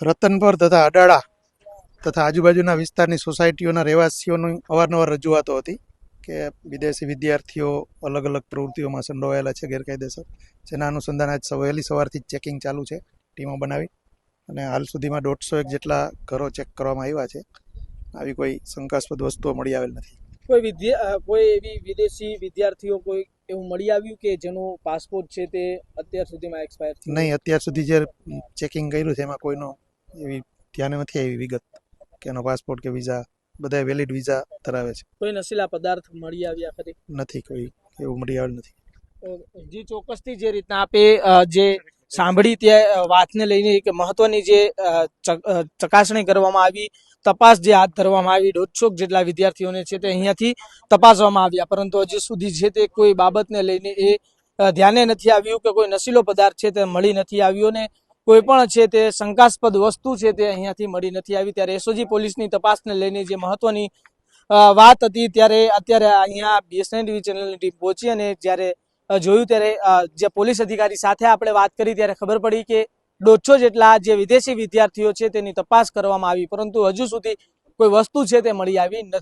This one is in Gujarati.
રતનપર તથા અડાળા તથા આજુબાજુના વિસ્તારની સોસાયટીઓના રહેવાસીઓની અવારનવાર રજૂઆતો હતી કે વિદેશી વિદ્યાર્થીઓ અલગ અલગ પ્રવૃત્તિઓમાં સંડોવાયેલા છે ગેરકાયદેસર. જેના અનુસંધાન આજ વહેલી સવારથી જ ચેકિંગ ચાલુ છે ટીમો બનાવી અને હાલ સુધીમાં દોઢસો એક જેટલા ઘરો ચેક કરવામાં આવ્યા છે. આવી કોઈ શંકાસ્પદ વસ્તુઓ મળી આવેલ નથી. કોઈ વિદ્યા કોઈ એવી વિદેશી વિદ્યાર્થીઓ કોઈ એવું મળી આવ્યું કે જેનું પાસપોર્ટ છે તે અત્યાર સુધીમાં એક્સપાયર નહીં અત્યાર સુધી જે ચેકિંગ કર્યું છે એમાં કોઈનો એવી ધ્યાને નથી આવી વિગત કે એનો પાસપોર્ટ કે વિઝા બધા વેલિડ વિઝા ધરાવે છે. કોઈ નશીલા પદાર્થ મળી આવ્યા ખરી? નથી કોઈ એવું મળી આવ્યું નથી. જી ચોક્કસથી જે રીતના આપે જે સાંભળી તે વાતને લઈને એક મહત્વની જે ચકાસણી કરવામાં આવી તપાસ જે હાથ ધરવામાં આવી દોઢસોક જેટલા વિદ્યાર્થીઓને છે તે અહીંયાથી તપાસવામાં આવ્યા. પરંતુ હજી સુધી છે તે કોઈ બાબતને લઈને એ ધ્યાને નથી આવ્યું કે કોઈ નશીલો પદાર્થ છે તે મળી નથી આવ્યો ને કોઈ પણ છે તે શંકાસ્પદ વસ્તુ છે તે અહીંયાથી મળી નથી આવી. ત્યારે એસઓજી પોલીસની તપાસને લઈને જે મહત્વની વાત હતી ત્યારે અત્યારે અહીંયા બીએસએન ટીવી ચેનલની ટીમ પહોંચી અને જ્યારે જોયું ત્યારે જે પોલીસ અધિકારી સાથે આપણે વાત કરી ત્યારે ખબર પડી કે દોઢસો જેટલા જે વિદેશી વિદ્યાર્થીઓ છે તેની તપાસ કરવામાં આવી. પરંતુ હજુ સુધી કોઈ વસ્તુ છે તે મળી આવી નથી.